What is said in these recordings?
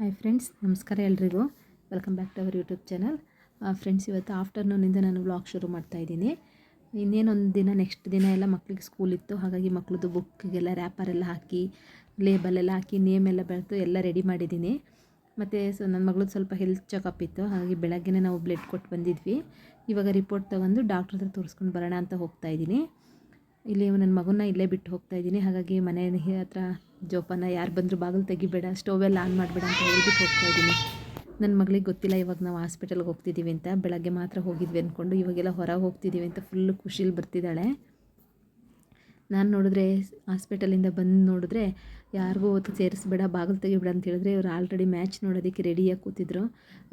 Hi friends ನಮಸ್ಕಾರ ಎಲ್ರಿಗೂ. Welcome back to our YouTube channel friends ಇವತ್ತು ಆಫ್ಟರ್ನೂನಿಂದ ನಾನು ವ್ಲಾಗ್ ಶುರು ಮಾಡ್ತಾ ಇದ್ದೀನಿ. ಇನ್ನೇನೊಂದು ದಿನ ನೆಕ್ಸ್ಟ್ ದಿನ ಎಲ್ಲ ಮಕ್ಕಳಿಗೆ ಸ್ಕೂಲ್ ಇತ್ತು. ಹಾಗಾಗಿ ಮಕ್ಳದ್ದು ಬುಕ್ಗೆಲ್ಲ ರ್ಯಾಪರೆಲ್ಲ ಹಾಕಿ ಲೇಬಲೆಲ್ಲ ಹಾಕಿ ನೇಮ್ ಎಲ್ಲ ಬೆಳೆದು ಎಲ್ಲ ರೆಡಿ ಮಾಡಿದ್ದೀನಿ. ಮತ್ತು ಸೊ ನನ್ನ ಮಗಳದ್ದು ಸ್ವಲ್ಪ ಹೆಲ್ತ್ ಚೆಕಪ್ ಇತ್ತು. ಹಾಗಾಗಿ ಬೆಳಗ್ಗೆ ನಾವು ಬ್ಲಡ್ ಕೊಟ್ಟು ಬಂದಿದ್ವಿ. ಇವಾಗ ರಿಪೋರ್ಟ್ ತೊಗೊಂಡು ಡಾಕ್ಟ್ರ್ ಹತ್ರ ತೋರಿಸ್ಕೊಂಡು ಬರೋಣ ಅಂತ ಹೋಗ್ತಾ ಇದ್ದೀನಿ. ಇಲ್ಲಿ ನನ್ನ ಮಗನ್ನ ಇಲ್ಲೇ ಬಿಟ್ಟು ಹೋಗ್ತಾ ಇದ್ದೀನಿ. ಹಾಗಾಗಿ ಮನೆ ಹತ್ರ ಜೋಪಾನ, ಯಾರು ಬಂದರೂ ಬಾಗಿಲು ತೆಗಿಬೇಡ ಸ್ಟೋವೆಲ್ಲ ಆನ್ ಮಾಡಬೇಡ ಅಂತ ಹೇಳ್ಬಿಟ್ಟು ಹೋಗ್ತಾ ಇದ್ದೀನಿ. ನನ್ನ ಮಗಳಿಗೆ ಗೊತ್ತಿಲ್ಲ, ಇವಾಗ ನಾವು ಹಾಸ್ಪಿಟಲ್ಗೆ ಹೋಗ್ತಿದ್ದೀವಿ ಅಂತ. ಬೆಳಗ್ಗೆ ಮಾತ್ರ ಹೋಗಿದ್ವಿ ಅಂದ್ಕೊಂಡು ಇವಾಗೆಲ್ಲ ಹೊರಗೆ ಹೋಗ್ತಿದ್ದೀವಿ ಅಂತ ಫುಲ್ಲು ಖುಷಿಲಿ ಬರ್ತಿದ್ದಾಳೆ. ನಾನು ನೋಡಿದ್ರೆ ಹಾಸ್ಪಿಟಲಿಂದ ಬಂದು ನೋಡಿದ್ರೆ, ಯಾರಿಗೂ ಹೊತ್ತು ಸೇರಿಸ್ಬೇಡ, ಬಾಗಿಲು ತೆಗಿಬೇಡ ಅಂತ ಹೇಳಿದ್ರೆ, ಇವ್ರು ಆಲ್ರೆಡಿ ಮ್ಯಾಚ್ ನೋಡೋದಕ್ಕೆ ರೆಡಿಯಾಗಿ ಕೂತಿದ್ರು.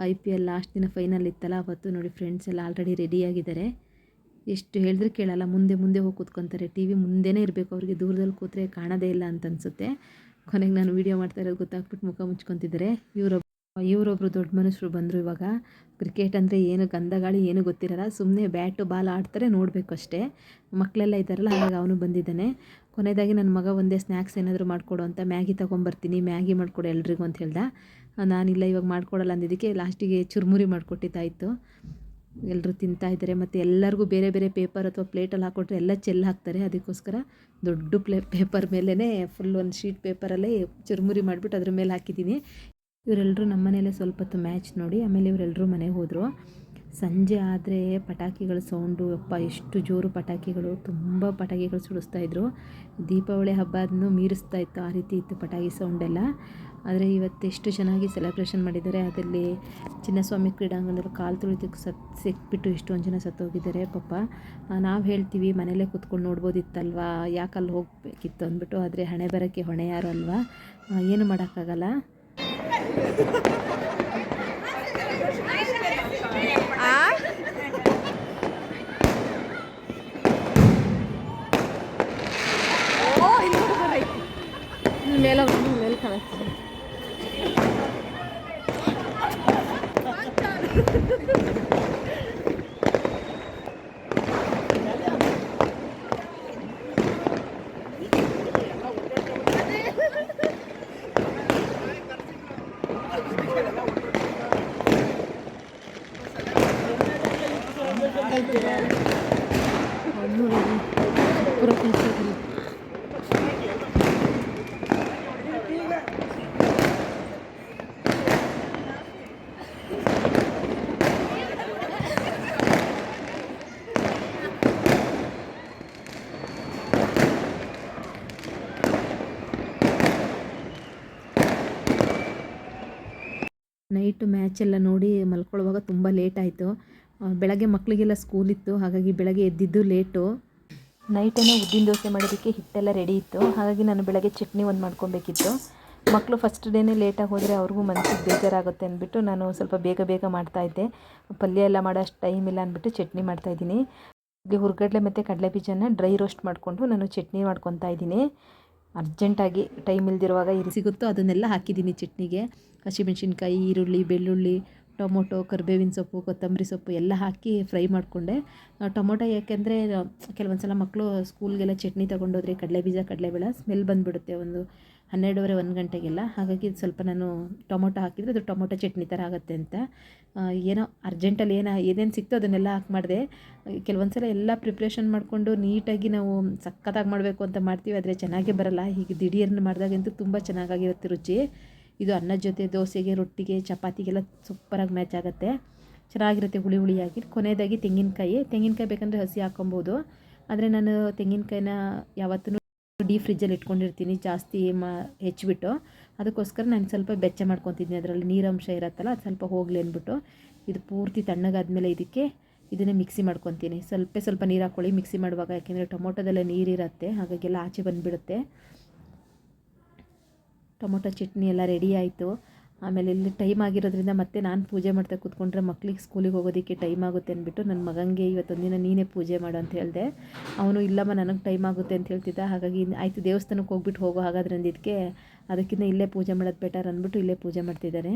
ಐ ಪಿ ಎಲ್ ಲಾಸ್ಟ್ ದಿನ ಫೈನಲ್ ಇತ್ತಲ್ಲ, ಅವತ್ತು ನೋಡಿ ಫ್ರೆಂಡ್ಸ್ ಎಲ್ಲ ಆಲ್ರೆಡಿ ರೆಡಿಯಾಗಿದ್ದಾರೆ ಎಷ್ಟು ಹೇಳಿದ್ರೆ ಕೇಳಲ್ಲ. ಮುಂದೆ ಮುಂದೆ ಹೋಗಿ ಕೂತ್ಕೊತಾರೆ. ಟಿ ವಿ ಮುಂದೆನೇ ಇರಬೇಕು. ಅವ್ರಿಗೆ ದೂರದಲ್ಲಿ ಕೂತ್ರೆ ಕಾಣೋದೇ ಇಲ್ಲ ಅಂತ ಅನಿಸುತ್ತೆ ಕೊನೆಗೆ ನಾನು ವೀಡಿಯೋ ಮಾಡ್ತಾ ಇರೋದು ಗೊತ್ತಾಗ್ಬಿಟ್ಟು ಮುಖ ಮುಚ್ಕೊತಿದ್ದಾರೆ. ಇವರೊಬ್ಬ ಇವರೊಬ್ಬರು ದೊಡ್ಡ ಮನುಷ್ಯರು ಬಂದರು ಇವಾಗ. ಕ್ರಿಕೆಟ್ ಅಂದರೆ ಏನು ಗಂಧಗಾಳಿ ಏನು ಗೊತ್ತಿರಲ್ಲ. ಸುಮ್ಮನೆ ಬ್ಯಾಟು, ಬಾಲ್ ಆಡ್ತಾರೆ ನೋಡಬೇಕು ಅಷ್ಟೇ. ಮಕ್ಕಳೆಲ್ಲ ಇದ್ದಾರಲ್ಲ, ಹಾಗಾಗಿ ಅವನು ಬಂದಿದ್ದಾನೆ. ಕೊನೆಯದಾಗಿ ನನ್ನ ಮಗ ಒಂದೇ ಸ್ನ್ಯಾಕ್ಸ್ ಏನಾದರೂ ಮಾಡಿಕೊಡು ಅಂತ ಮ್ಯಾಗಿ ತೊಗೊಂಬರ್ತೀನಿ. ಮ್ಯಾಗಿ ಮಾಡಿಕೊಡು ಎಲ್ರಿಗೂ ಅಂತ ಹೇಳ್ದ. ನಾನಿಲ್ಲ, ಇವಾಗ ಮಾಡ್ಕೊಡಲ್ಲ ಅಂದಿದ್ದಕ್ಕೆ ಲಾಸ್ಟಿಗೆ ಚುರುಮುರಿ ಮಾಡಿಕೊಟ್ಟಿದ್ದಾಯಿತು. ಎಲ್ಲರೂ ತಿಂತಾ ಇದ್ದಾರೆ ಮತ್ತು ಎಲ್ಲರಿಗೂ ಬೇರೆ ಬೇರೆ ಪೇಪರ್ ಅಥವಾ ಪ್ಲೇಟಲ್ಲಿ ಹಾಕ್ಕೊಟ್ರೆ ಎಲ್ಲ ಚೆಲ್ಲಿ ಹಾಕ್ತಾರೆ. ಅದಕ್ಕೋಸ್ಕರ ದೊಡ್ಡ ಪ್ಲೇ ಪೇಪರ್ ಮೇಲೇ ಫುಲ್ ಒಂದು ಶೀಟ್ ಪೇಪರಲ್ಲೇ ಚುರುಮುರಿ ಮಾಡಿಬಿಟ್ಟು ಅದ್ರ ಮೇಲೆ ಹಾಕಿದ್ದೀನಿ. ಇವರೆಲ್ಲರೂ ನಮ್ಮ ಮನೇಲೆ ಸ್ವಲ್ಪ ಹೊತ್ತು ಮ್ಯಾಚ್ ನೋಡಿ ಆಮೇಲೆ ಇವರೆಲ್ಲರೂ ಮನೆಗೆ ಹೋದರು. ಸಂಜೆ ಆದರೆ ಪಟಾಕಿಗಳ ಸೌಂಡು ಅಪ್ಪ ಎಷ್ಟು ಜೋರು ಪಟಾಕಿಗಳು, ತುಂಬ ಪಟಾಕಿಗಳು ಸಿಡಿಸ್ತಾಯಿದ್ರು ದೀಪಾವಳಿ ಹಬ್ಬ ಅದನ್ನು ಮೀರಿಸ್ತಾ ಇತ್ತು, ಆ ರೀತಿ ಇತ್ತು ಪಟಾಕಿ ಸೌಂಡೆಲ್ಲ. ಆದರೆ ಇವತ್ತು ಎಷ್ಟು ಚೆನ್ನಾಗಿ ಸೆಲೆಬ್ರೇಷನ್ ಮಾಡಿದ್ದಾರೆ. ಅದರಲ್ಲಿ ಚಿನ್ನಸ್ವಾಮಿ ಕ್ರೀಡಾಂಗಣದಲ್ಲಿ ಕಾಲು ತುಳಿದಕ್ಕೆ ಸತ್, ಸಿಕ್ಬಿಟ್ಟು ಎಷ್ಟೊಂದು ಜನ ಸತ್ತೋಗಿದ್ದಾರೆ ಪಾಪ. ನಾವು ಹೇಳ್ತೀವಿ, ಮನೇಲೇ ಕುತ್ಕೊಂಡು ನೋಡ್ಬೋದಿತ್ತಲ್ವಾ? ಯಾಕೆ ಅಲ್ಲಿ ಹೋಗಬೇಕಿತ್ತು ಅಂದ್ಬಿಟ್ಟು. ಆದರೆ ಹಣೆ ಬರೋಕ್ಕೆ ಹೊಣೆ ಯಾರು ಅಲ್ವಾ? ಏನು ಮಾಡೋಕ್ಕಾಗಲ್ಲ? ಮೇಲೆ ಕಾಣಿಸ್ತಿದೆ ಪೂರ ಮ್ಯಾಚ್ ನೈಟು ಮ್ಯಾಚೆಲ್ಲ ನೋಡಿ ಮಲ್ಕೊಳ್ಳುವಾಗ ತುಂಬ ಲೇಟ್ ಆಯಿತು. ಬೆಳಗ್ಗೆ ಮಕ್ಕಳಿಗೆಲ್ಲ ಸ್ಕೂಲ್ ಇತ್ತು, ಹಾಗಾಗಿ ಬೆಳಗ್ಗೆ ಎದ್ದಿದ್ದು ಲೇಟು ನೈಟೇನೆ ಉದ್ದಿನ ದೋಸೆ ಮಾಡೋದಕ್ಕೆ ಹಿಟ್ಟೆಲ್ಲ ರೆಡಿ ಇತ್ತು. ಹಾಗಾಗಿ ನಾನು ಬೆಳಗ್ಗೆ ಚಟ್ನಿ ಒಂದು ಮಾಡ್ಕೊಬೇಕಿತ್ತು. ಮಕ್ಕಳು ಫಸ್ಟ್ ಡೇನೇ ಲೇಟಾಗಿ ಹೋದರೆ ಅವ್ರಿಗೂ ಮನಸ್ಸಿಗೆ ಬೇಜಾರಾಗುತ್ತೆ ಅಂದ್ಬಿಟ್ಟು ನಾನು ಸ್ವಲ್ಪ ಬೇಗ ಬೇಗ ಮಾಡ್ತಾಯಿದ್ದೆ ಪಲ್ಯ ಎಲ್ಲ ಮಾಡೋ ಅಷ್ಟು ಟೈಮ್ ಇಲ್ಲ ಅಂದ್ಬಿಟ್ಟು ಚಟ್ನಿ ಮಾಡ್ತಾಯಿದ್ದೀನಿ ಇಲ್ಲಿ ಹುರ್ಗಡ್ಲೆ ಮತ್ತು ಕಡಲೆ ಬೀಜನ ಡ್ರೈ ರೋಸ್ಟ್ ಮಾಡಿಕೊಂಡು ನಾನು ಚಟ್ನಿ ಮಾಡ್ಕೊತಾ ಇದ್ದೀನಿ. ಅರ್ಜೆಂಟಾಗಿ ಟೈಮ್ ಇಲ್ದಿರುವಾಗ ಇಲ್ಲಿ ಸಿಗುತ್ತೋ ಅದನ್ನೆಲ್ಲ ಹಾಕಿದ್ದೀನಿ ಚಟ್ನಿಗೆ. ಹಸಿಮೆಣ್ಸಿನ್ಕಾಯಿ, ಈರುಳ್ಳಿ, ಬೆಳ್ಳುಳ್ಳಿ, ಟೊಮೊಟೊ, ಕರಿಬೇವಿನ ಸೊಪ್ಪು, ಕೊತ್ತಂಬರಿ ಸೊಪ್ಪು ಎಲ್ಲ ಹಾಕಿ ಫ್ರೈ ಮಾಡಿಕೊಂಡೆ. ಟೊಮೊಟೊ ಯಾಕೆಂದರೆ ಕೆಲವೊಂದು ಸಲ ಮಕ್ಕಳು ಸ್ಕೂಲ್ಗೆಲ್ಲ ಚಟ್ನಿ ತೊಗೊಂಡೋದ್ರೆ ಕಡಲೆ ಬೀಜ ಕಡಲೆಬೇಳೆ, ಸ್ಮೆಲ್ ಬಂದುಬಿಡುತ್ತೆ ಒಂದು ಹನ್ನೆರಡುವರೆ, ಒಂದು ಗಂಟೆಗೆಲ್ಲ. ಹಾಗಾಗಿ ಸ್ವಲ್ಪ ನಾನು ಟೊಮೊಟೊ ಹಾಕಿದರೆ ಅದು ಟೊಮೊಟೊ ಚಟ್ನಿ ಥರ ಆಗುತ್ತೆ ಅಂತ. ಏನೋ ಅರ್ಜೆಂಟಲ್ಲಿ ಏನೋ, ಏನೇನು ಸಿಕ್ತೋ ಅದನ್ನೆಲ್ಲ ಹಾಕಿ ಮಾಡಿದೆ. ಕೆಲವೊಂದು ಸಲ ಎಲ್ಲ ಪ್ರಿಪ್ರೇಷನ್ ಮಾಡಿಕೊಂಡು ನೀಟಾಗಿ ನಾವು ಸಖತ್ತಾಗಿ ಮಾಡಬೇಕು ಅಂತ ಮಾಡ್ತೀವಿ. ಆದರೆ ಚೆನ್ನಾಗೇ ಬರಲ್ಲ. ಹೀಗೆ ದಿಢೀರ್ನ ಮಾಡಿದಾಗಂತೂ ತುಂಬ ಚೆನ್ನಾಗಾಗಿರುತ್ತೆ ರುಚಿ. ಇದು ಅನ್ನದ ಜೊತೆ ದೋಸೆಗೆ, ರೊಟ್ಟಿಗೆ, ಚಪಾತಿಗೆಲ್ಲ ಸೂಪರಾಗಿ ಮ್ಯಾಚ್ ಆಗುತ್ತೆ. ಚೆನ್ನಾಗಿರುತ್ತೆ ಹುಳಿ ಹುಳಿಯಾಗಿ. ಕೊನೆಯದಾಗಿ ತೆಂಗಿನಕಾಯಿ. ತೆಂಗಿನಕಾಯಿ ಬೇಕಂದರೆ ಹಸಿ ಹಾಕೊಬೋದು. ಆದರೆ ನಾನು ತೆಂಗಿನಕಾಯಿನ ಯಾವತ್ತೂ ಡೀಪ್ ಫ್ರಿಜ್ಜಲ್ಲಿ ಇಟ್ಕೊಂಡಿರ್ತೀನಿ, ಜಾಸ್ತಿ ಮಾ ಹೆಚ್ಚಿಬಿಟ್ಟು ಅದಕ್ಕೋಸ್ಕರ ನಾನು ಸ್ವಲ್ಪ ಬೆಚ್ಚ ಮಾಡ್ಕೊತಿದ್ದೀನಿ ಅದರಲ್ಲಿ ನೀರಂಶ ಇರುತ್ತಲ್ಲ, ಅದು ಸ್ವಲ್ಪ ಹೋಗಲಿ ಅಂದ್ಬಿಟ್ಟು ಇದು ಪೂರ್ತಿ ತಣ್ಣಗಾದ್ಮೇಲೆ ಇದಕ್ಕೆ ಇದನ್ನೇ ಮಿಕ್ಸಿ ಮಾಡ್ಕೊತೀನಿ. ಸ್ವಲ್ಪ ಸ್ವಲ್ಪ ನೀರು ಹಾಕ್ಕೊಳ್ಳಿ ಮಿಕ್ಸಿ ಮಾಡುವಾಗ. ಯಾಕೆಂದರೆ ಟೊಮೊಟೊದೆಲ್ಲ ನೀರಿರುತ್ತೆ ಹಾಗಾಗೆಲ್ಲ ಆಚೆ ಬಂದುಬಿಡುತ್ತೆ. ಟೊಮೊಟೊ ಚಟ್ನಿ ಎಲ್ಲ ರೆಡಿ ಆಯಿತು. ಆಮೇಲೆ ಇಲ್ಲಿ ಟೈಮ್ ಆಗಿರೋದ್ರಿಂದ ಮತ್ತೆ ನಾನು ಪೂಜೆ ಮಾಡ್ತಾ ಕೂತ್ಕೊಂಡ್ರೆ ಮಕ್ಳಿಗೆ ಸ್ಕೂಲಿಗೆ ಹೋಗೋದಕ್ಕೆ ಟೈಮ್ ಆಗುತ್ತೆ ಅಂದ್ಬಿಟ್ಟು ನನ್ನ ಮಗನಿಗೆ ಇವತ್ತೊಂದಿನ ನೀನೇ ಪೂಜೆ ಮಾಡು ಅಂತ ಹೇಳಿದೆ. ಅವನು, ಇಲ್ಲಮ್ಮ, ನನಗೆ ಟೈಮ್ ಆಗುತ್ತೆ ಅಂತ ಹೇಳ್ತಿದ್ದ. ಹಾಗಾಗಿ ಆಯಿತು ದೇವಸ್ಥಾನಕ್ಕೆ ಹೋಗ್ಬಿಟ್ಟು ಹೋಗೋ ಹಾಗಾದ್ರೆ ಅಂದಿದ್ದಕ್ಕೆ ಅದಕ್ಕಿಂತ ಇಲ್ಲೇ ಪೂಜೆ ಮಾಡೋದು ಬೆಟರ್ ಅಂದ್ಬಿಟ್ಟು ಇಲ್ಲೇ ಪೂಜೆ ಮಾಡ್ತಿದ್ದಾರೆ.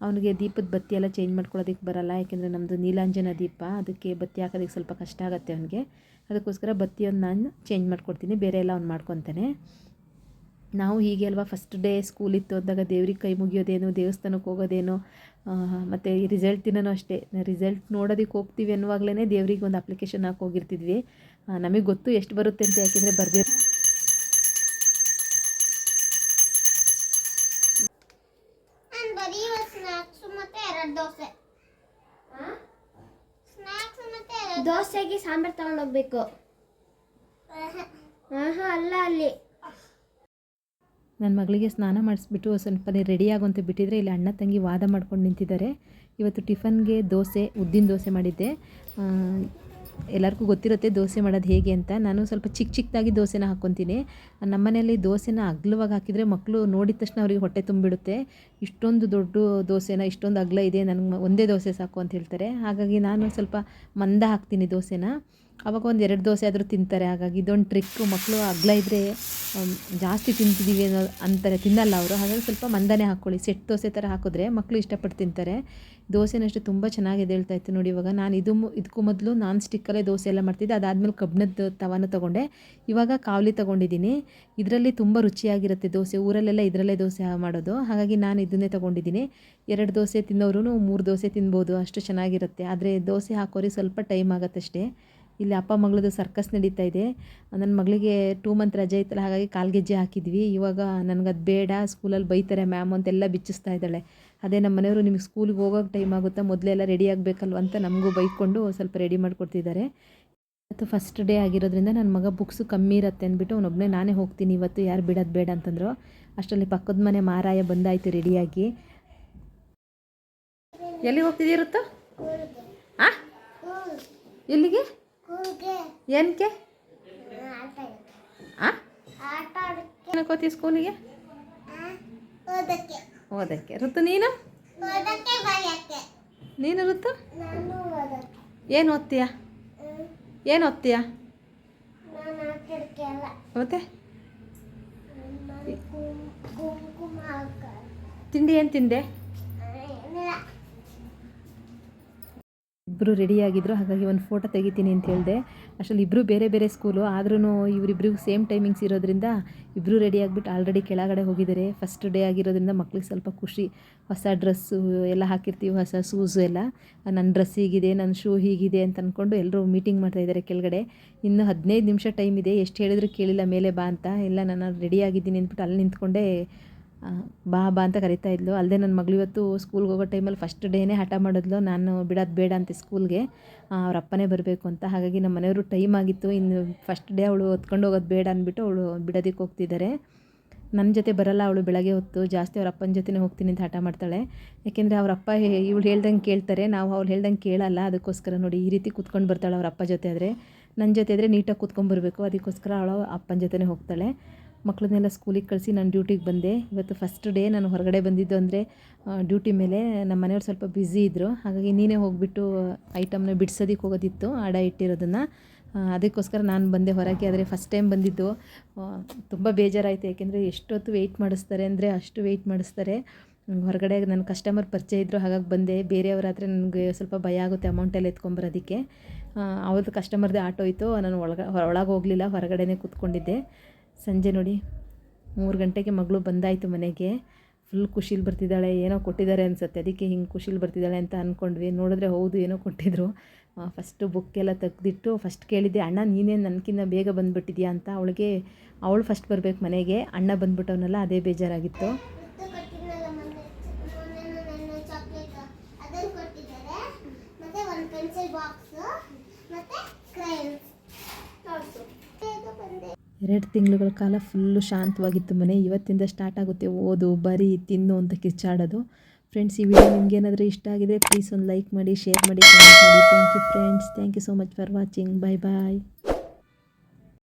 ಅವನಿಗೆ ದೀಪದ ಬತ್ತಿ ಎಲ್ಲ ಚೇಂಜ್ ಮಾಡ್ಕೊಳ್ಳೋದಕ್ಕೆ ಬರಲ್ಲ, ಯಾಕೆಂದರೆ ನಮ್ಮದು ನೀಲಾಂಜನ ದೀಪ. ಅದಕ್ಕೆ ಬತ್ತಿ ಹಾಕೋದಕ್ಕೆ ಸ್ವಲ್ಪ ಕಷ್ಟ ಆಗುತ್ತೆ ಅವನಿಗೆ. ಅದಕ್ಕೋಸ್ಕರ ಬತ್ತಿಯನ್ನು ನಾನು ಚೇಂಜ್ ಮಾಡ್ಕೊಡ್ತೀನಿ. ಬೇರೆ ಎಲ್ಲ ಅವ್ನು ಮಾಡ್ಕೊತಾನೆ. ನಾವು ಹೀಗೆ ಅಲ್ವಾ? ಫಸ್ಟ್ ಡೇ ಸ್ಕೂಲ್ ಇತ್ತು ಅಂದಾಗ ದೇವ್ರಿಗೆ ಕೈ ಮುಗಿಯೋದೇನು ದೇವಸ್ಥಾನಕ್ಕೆ ಹೋಗೋದೇನು ಮತ್ತು ಈ ರಿಸಲ್ಟ್ ದಿನನೂ ಅಷ್ಟೇ. ರಿಸಲ್ಟ್ ನೋಡೋದಕ್ಕೆ ಹೋಗ್ತೀವಿ ಅನ್ನುವಾಗಲೇ ದೇವ್ರಿಗೆ ಒಂದು ಅಪ್ಲಿಕೇಶನ್ ಹಾಕಿ ಹೋಗಿರ್ತಿದ್ವಿ. ನಮಗೆ ಗೊತ್ತು ಎಷ್ಟು ಬರುತ್ತೆ ಅಂತ ಯಾಕೆಂದರೆ ಬರ್ದಿರ ದೋಸೆಗೆ ಸಾಂಬಾರ್ ತಗೊಂಡೋಗ್ಬೇಕು ಆಹಾ ಅಲ್ಲ ಅಲ್ಲಿ. ನನ್ನ ಮಗಳಿಗೆ ಸ್ನಾನ ಮಾಡಿಸ್ಬಿಟ್ಟು ಸ್ವಲ್ಪ ರೆಡಿ ಆಗುವಂತೆ ಬಿಟ್ಟಿದ್ರೆ ಇಲ್ಲಿ ಅಣ್ಣ ತಂಗಿ ವಾದ ಮಾಡ್ಕೊಂಡು ನಿಂತಿದ್ದಾರೆ. ಇವತ್ತು ಟಿಫನ್ಗೆ ದೋಸೆ, ಉದ್ದಿನ ದೋಸೆ ಮಾಡಿದ್ದೆ. ಎಲ್ಲರಿಗೂ ಗೊತ್ತಿರುತ್ತೆ ದೋಸೆ ಮಾಡೋದು ಹೇಗೆ ಅಂತ. ನಾನು ಸ್ವಲ್ಪ ಚಿಕ್ಕ ಚಿಕ್ಕದಾಗಿ ದೋಸೆನ ಹಾಕ್ಕೊತೀನಿ. ನಮ್ಮನೆಯಲ್ಲಿ ದೋಸೆನ ಅಗ್ಲವಾಗಿ ಹಾಕಿದರೆ ಮಕ್ಕಳು ನೋಡಿದ ತಕ್ಷಣ ಅವರಿಗೆ ಹೊಟ್ಟೆ ತುಂಬಿಡುತ್ತೆ. ಇಷ್ಟೊಂದು ದೊಡ್ಡ ದೋಸೆನ, ಇಷ್ಟೊಂದು ಅಗ್ಲ ಇದೆ, ನನಗೆ ಒಂದೇ ದೋಸೆ ಸಾಕು ಅಂತ ಹೇಳ್ತಾರೆ. ಹಾಗಾಗಿ ನಾನು ಸ್ವಲ್ಪ ಮಂದ ಹಾಕ್ತೀನಿ ದೋಸೆನ. ಅವಾಗ ಒಂದು ಎರಡು ದೋಸೆ ಆದರೂ ತಿಂತಾರೆ. ಹಾಗಾಗಿ ಇದೊಂದು ಟ್ರಿಕ್ಕು ಮಕ್ಕಳು ಅಗ್ಲ ಇದ್ದರೆ ಜಾಸ್ತಿ ತಿಂತಿದ್ದೀವಿ ಅನ್ನೋ ಅಂತಾರೆ. ತಿನ್ನಲ್ಲ ಅವರು. ಹಾಗಾಗಿ ಸ್ವಲ್ಪ ಮಂದನೆ ಹಾಕ್ಕೊಳ್ಳಿ ಸೆಟ್ ದೋಸೆ ಥರ ಹಾಕಿದ್ರೆ ಮಕ್ಕಳು ಇಷ್ಟಪಟ್ಟು ತಿಂತಾರೆ. ದೋಸೆನಷ್ಟು ತುಂಬ ಚೆನ್ನಾಗಿದೆ ಹೇಳ್ತಾ ಇತ್ತು ನೋಡಿ ಇವಾಗ. ನಾನು ಇದು ಇದಕ್ಕೂ ಮೊದಲು ನಾನ್ ಸ್ಟಿಕ್ಕಲ್ಲೇ ದೋಸೆ ಎಲ್ಲ ಮಾಡ್ತಿದ್ದೆ. ಅದಾದಮೇಲೆ ಕಬ್ಬಿಣದ ತವನ ತೊಗೊಂಡೆ. ಇವಾಗ ಕಾವಲಿ ತೊಗೊಂಡಿದ್ದೀನಿ. ಇದರಲ್ಲಿ ತುಂಬ ರುಚಿಯಾಗಿರುತ್ತೆ ದೋಸೆ. ಊರಲ್ಲೆಲ್ಲ ಇದರಲ್ಲೇ ದೋಸೆ ಮಾಡೋದು. ಹಾಗಾಗಿ ನಾನು ಇದನ್ನೇ ತೊಗೊಂಡಿದ್ದೀನಿ. ಎರಡು ದೋಸೆ ತಿನ್ನೋರು ಮೂರು ದೋಸೆ ತಿನ್ಬೋದು. ಅಷ್ಟು ಚೆನ್ನಾಗಿರುತ್ತೆ. ಆದರೆ ದೋಸೆ ಹಾಕೋರಿಗೆ ಸ್ವಲ್ಪ ಟೈಮ್ ಆಗುತ್ತಷ್ಟೇ. ಇಲ್ಲಿ ಅಪ್ಪ ಮಗಳದು ಸರ್ಕಸ್ ನಡೀತಾ ಇದೆ. ನನ್ನ ಮಗಳಿಗೆ ಟೂ ಮಂತ್ ರಜೆ ಇತ್ತಲ್ಲ ಹಾಗಾಗಿ ಕಾಲ್ಗೆಜ್ಜೆ ಹಾಕಿದ್ವಿ. ಇವಾಗ ನನಗದು ಬೇಡ ಸ್ಕೂಲಲ್ಲಿ ಬೈತಾರೆ ಮ್ಯಾಮ್ ಅಂತೆಲ್ಲ ಬಿಚ್ಚಿಸ್ತಾ ಇದ್ದಾಳೆ. ಅದೇ ನಮ್ಮ ಮನೆಯವರು ನಿಮಗೆ ಸ್ಕೂಲಿಗೆ ಹೋಗೋಕೆ ಟೈಮ್ ಆಗುತ್ತಾ ಮೊದಲೆಲ್ಲ ರೆಡಿ ಆಗಬೇಕಲ್ವ ಅಂತ ನಮಗೂ ಬೈಕೊಂಡು ಸ್ವಲ್ಪ ರೆಡಿ ಮಾಡಿಕೊಡ್ತಿದ್ದಾರೆ. ಇವತ್ತು ಫಸ್ಟ್ ಡೇ ಆಗಿರೋದ್ರಿಂದ ನನ್ನ ಮಗ ಬುಕ್ಸು ಕಮ್ಮಿ ಇರುತ್ತೆ ಅಂದ್ಬಿಟ್ಟು ಅವನೊಬ್ಬನೇ ನಾನೇ ಹೋಗ್ತೀನಿ, ಇವತ್ತು ಯಾರು ಬಿಡೋದು ಬೇಡ ಅಂತಂದರು. ಅಷ್ಟರಲ್ಲಿ ಪಕ್ಕದ ಮನೆ ಮಾರಾಯ ಬಂದಾಯಿತು ರೆಡಿಯಾಗಿ ಎಲ್ಲಿಗೆ ಹೋಗ್ತಿದ್ದೀರುತ್ತೋ ಆ? ಎಲ್ಲಿಗೆ? ಏನಕ್ಕೆ ಏನಕ್ಕೋತಿ ಸ್ಕೂಲಿಗೆ? ಓದಕ್ಕೆ. ಋತು ನೀನು? ನೀನು ಋತು? ಏನು ಓದ್ತೀಯ? ಏನು ಓದ್ತೀಯ? ಮತ್ತೆ? ತಿಂಡಿ ಏನು ತಿಂದೆ? ಇಬ್ಬರು ರೆಡಿಯಾಗಿದ್ದರು ಹಾಗಾಗಿ ಒಂದು ಫೋಟೋ ತೆಗಿತೀನಿ ಅಂತ ಹೇಳಿದೆ. ಅಷ್ಟರಲ್ಲಿ ಇಬ್ಬರು ಬೇರೆ ಬೇರೆ ಸ್ಕೂಲು ಆದ್ರೂ ಇವರಿಬ್ಬರಿಗೂ ಸೇಮ್ ಟೈಮಿಂಗ್ಸ್ ಇರೋದ್ರಿಂದ ಇಬ್ಬರು ರೆಡಿ ಆಗಿಬಿಟ್ಟು ಆಲ್ರೆಡಿ ಕೆಳಗಡೆ ಹೋಗಿದ್ದಾರೆ. ಫಸ್ಟ್ ಡೇ ಆಗಿರೋದ್ರಿಂದ ಮಕ್ಳಿಗೆ ಸ್ವಲ್ಪ ಖುಷಿ. ಹೊಸ ಡ್ರೆಸ್ಸು ಎಲ್ಲ ಹಾಕಿರ್ತೀವಿ. ಹೊಸ ಶೂಸು ಎಲ್ಲ. ನನ್ನ ಡ್ರೆಸ್ ಹೀಗಿದೆ ನನ್ನ ಶೂ ಹೀಗಿದೆ ಅಂತ ಅಂದ್ಕೊಂಡು ಎಲ್ಲರೂ ಮೀಟಿಂಗ್ ಮಾಡ್ತಾ ಇದ್ದಾರೆ ಕೆಳಗಡೆ. ಇನ್ನು ಹದಿನೈದು ನಿಮಿಷ ಟೈಮ್ ಇದೆ. ಎಷ್ಟು ಹೇಳಿದ್ರು ಕೇಳಿಲ್ಲ, ಮೇಲೆ ಬಾ ಅಂತ. ಎಲ್ಲ ನಾನು ರೆಡಿ ಆಗಿದ್ದೀನಿ ಅಂದ್ಬಿಟ್ಟು ಅಲ್ಲಿ ನಿಂತ್ಕೊಂಡೆ ಬಾ ಬಾ ಅಂತ ಕರಿತಾ ಇದ್ಲು. ಅಲ್ಲದೆ ನನ್ನ ಮಗಳು ಇವತ್ತು ಸ್ಕೂಲ್ಗೆ ಹೋಗೋ ಟೈಮಲ್ಲಿ ಫಸ್ಟ್ ಡೇನೇ ಹಠ ಮಾಡಿದ್ಲು. ನಾನು ಬಿಡೋದು ಬೇಡ ಅಂತ ಸ್ಕೂಲ್ಗೆ ಅವ್ರ ಅಪ್ಪನೇ ಬರಬೇಕು ಅಂತ. ಹಾಗಾಗಿ ನಮ್ಮ ಮನೆಯವರು ಟೈಮ್ ಆಗಿತ್ತು. ಇನ್ನು ಫಸ್ಟ್ ಡೇ ಅವಳು ಹೊತ್ಕೊಂಡು ಹೋಗೋದು ಬೇಡ ಅಂದ್ಬಿಟ್ಟು ಅವಳು ಬಿಡೋದಕ್ಕೆ ಹೋಗ್ತಿದ್ದಾರೆ. ನನ್ನ ಜೊತೆ ಬರಲ್ಲ, ಅವಳು ಬೆಳಗ್ಗೆ ಹೊತ್ತು. ಜಾಸ್ತಿ ಅವ್ರ ಅಪ್ಪನ ಜೊತೆನೇ ಹೋಗ್ತೀನಿ ಅಂತ ಹಠ ಮಾಡ್ತಾಳೆ. ಯಾಕೆಂದರೆ ಅವ್ರ ಅಪ್ಪ ಇವಳು ಹೇಳ್ದಂಗೆ ಕೇಳ್ತಾರೆ. ನಾವು ಅವ್ಳು ಹೇಳ್ದಂಗೆ ಕೇಳಲ್ಲ. ಅದಕ್ಕೋಸ್ಕರ ನೋಡಿ ಈ ರೀತಿ ಕೂತ್ಕೊಂಡು ಬರ್ತಾಳೆ ಅವ್ರ ಅಪ್ಪ ಜೊತೆ ಆದರೆ. ನನ್ನ ಜೊತೆ ಆದರೆ ನೀಟಾಗಿ ಕೂತ್ಕೊಂಡ್ಬರ್ಬೇಕು ಅದಕ್ಕೋಸ್ಕರ ಅವಳು ಅಪ್ಪನ ಜೊತೆನೇ ಹೋಗ್ತಾಳೆ. ಮಕ್ಕಳನ್ನೆಲ್ಲ ಸ್ಕೂಲಿಗೆ ಕಳಿಸಿ ನಾನು ಡ್ಯೂಟಿಗೆ ಬಂದೆ. ಇವತ್ತು ಫಸ್ಟ್ ಡೇ ನಾನು ಹೊರಗಡೆ ಬಂದಿದ್ದು ಅಂದರೆ ಡ್ಯೂಟಿ ಮೇಲೆ ನಮ್ಮ ಮನೆಯವ್ರು ಸ್ವಲ್ಪ ಬ್ಯುಸಿ ಇದ್ದರು ಹಾಗಾಗಿ ನೀನೇ ಹೋಗಿಬಿಟ್ಟು ಐಟಮ್ನ ಬಿಡ್ಸೋದಕ್ಕೆ ಹೋಗೋದಿತ್ತು ಅಡ ಇಟ್ಟಿರೋದನ್ನು. ಅದಕ್ಕೋಸ್ಕರ ನಾನು ಬಂದೆ ಹೊರಗೆ. ಆದರೆ ಫಸ್ಟ್ ಟೈಮ್ ಬಂದಿದ್ದು ತುಂಬ ಬೇಜಾರಾಯಿತು. ಯಾಕೆಂದರೆ ಎಷ್ಟೊತ್ತು ವೆಯ್ಟ್ ಮಾಡಿಸ್ತಾರೆ ಅಂದರೆ ಅಷ್ಟು ವೆಯ್ಟ್ ಮಾಡಿಸ್ತಾರೆ. ಹೊರಗಡೆ ನನ್ನ ಕಸ್ಟಮರ್ ಪರಿಚಯ ಇದ್ದರು ಹಾಗಾಗಿ ಬಂದೆ. ಬೇರೆಯವರಾದರೆ ನನಗೆ ಸ್ವಲ್ಪ ಭಯ ಆಗುತ್ತೆ ಅಮೌಂಟೆಲ್ಲ ಎತ್ಕೊಂಬರೋದಕ್ಕೆ ಅವ್ರದ್ದು ಕಸ್ಟಮರ್ದೇ ಆಟೋ ಇತ್ತು ನಾನು ಒಳಗೆ ಒಳಗೆ ಹೋಗಲಿಲ್ಲ, ಹೊರಗಡೆನೇ ಕೂತ್ಕೊಂಡಿದ್ದೆ. ಸಂಜೆ ನೋಡಿ, ಮೂರು ಗಂಟೆಗೆ ಮಗಳು ಬಂದಾಯಿತು ಮನೆಗೆ. ಫುಲ್ ಖುಷಿಲಿ ಬರ್ತಿದ್ದಾಳೆ, ಏನೋ ಕೊಟ್ಟಿದ್ದಾರೆ ಅನಿಸುತ್ತೆ. ಅದಕ್ಕೆ ಹಿಂಗೆ ಖುಷಿಲಿ ಬರ್ತಿದ್ದಾಳೆ ಅಂತ ಅಂದ್ಕೊಂಡ್ವಿ ನೋಡಿದ್ರೆ ಹೌದು, ಏನೋ ಕೊಟ್ಟಿದ್ರು. ಫಸ್ಟು ಬುಕ್ಕೆಲ್ಲ ತೆಗೆದಿಟ್ಟು ಫಸ್ಟ್ ಕೇಳಿದ್ದೆ, ಅಣ್ಣ, ನೀನೇನು ನನಗಿನ್ನ ಬೇಗ ಬಂದುಬಿಟ್ಟಿದ್ಯಾ? ಅಂತ. ಅವಳಿಗೆ, ಅವಳು ಫಸ್ಟ್ ಬರಬೇಕು ಮನೆಗೆ. ಅಣ್ಣ ಬಂದ್ಬಿಟ್ಟವನಲ್ಲ, ಅದೇ ಬೇಜಾರಾಗಿತ್ತು ಇದು ಕೊಟ್ಟಿದ್ನಲ್ಲ ಮೊನ್ನೆ ಮೊನ್ನೆ ನನ್ನ ಚಾಕ್ಲೇಟ್ ಅದನ್ನು ಕೊಟ್ಟಿದ್ದಾರೆ ಮತ್ತೆ ಒಂದು ಪೆನ್ಸಿಲ್ ಬಾಕ್ಸ್ ಮತ್ತೆ ಕ್ರೈನ್ಸ್ ನೋಡ್ಸು ಬೇಗ ಬಂದೆ ಎರಡು ತಿಂಗಳುಗಳ ಕಾಲ ಫುಲ್ಲು ಶಾಂತವಾಗಿತ್ತು ಮನೆ. ಇವತ್ತಿಂದ ಸ್ಟಾರ್ಟ್ ಆಗುತ್ತೆ. ಓದು, ಬರೀ, ತಿನ್ನು ಅಂತ ಕಿಚ್ಚಾಡೋದು ಫ್ರೆಂಡ್ಸ್ ಈ ವಿಡಿಯೋ ನಿಮ್ಗೆ ಏನಾದರೂ ಇಷ್ಟ ಆಗಿದೆ ಪ್ಲೀಸ್ ಒಂದು ಲೈಕ್ ಮಾಡಿ ಶೇರ್ ಮಾಡಿ ಕಮೆಂಟ್ ಮಾಡಿ. Thank you friends thank you so much for watching bye bye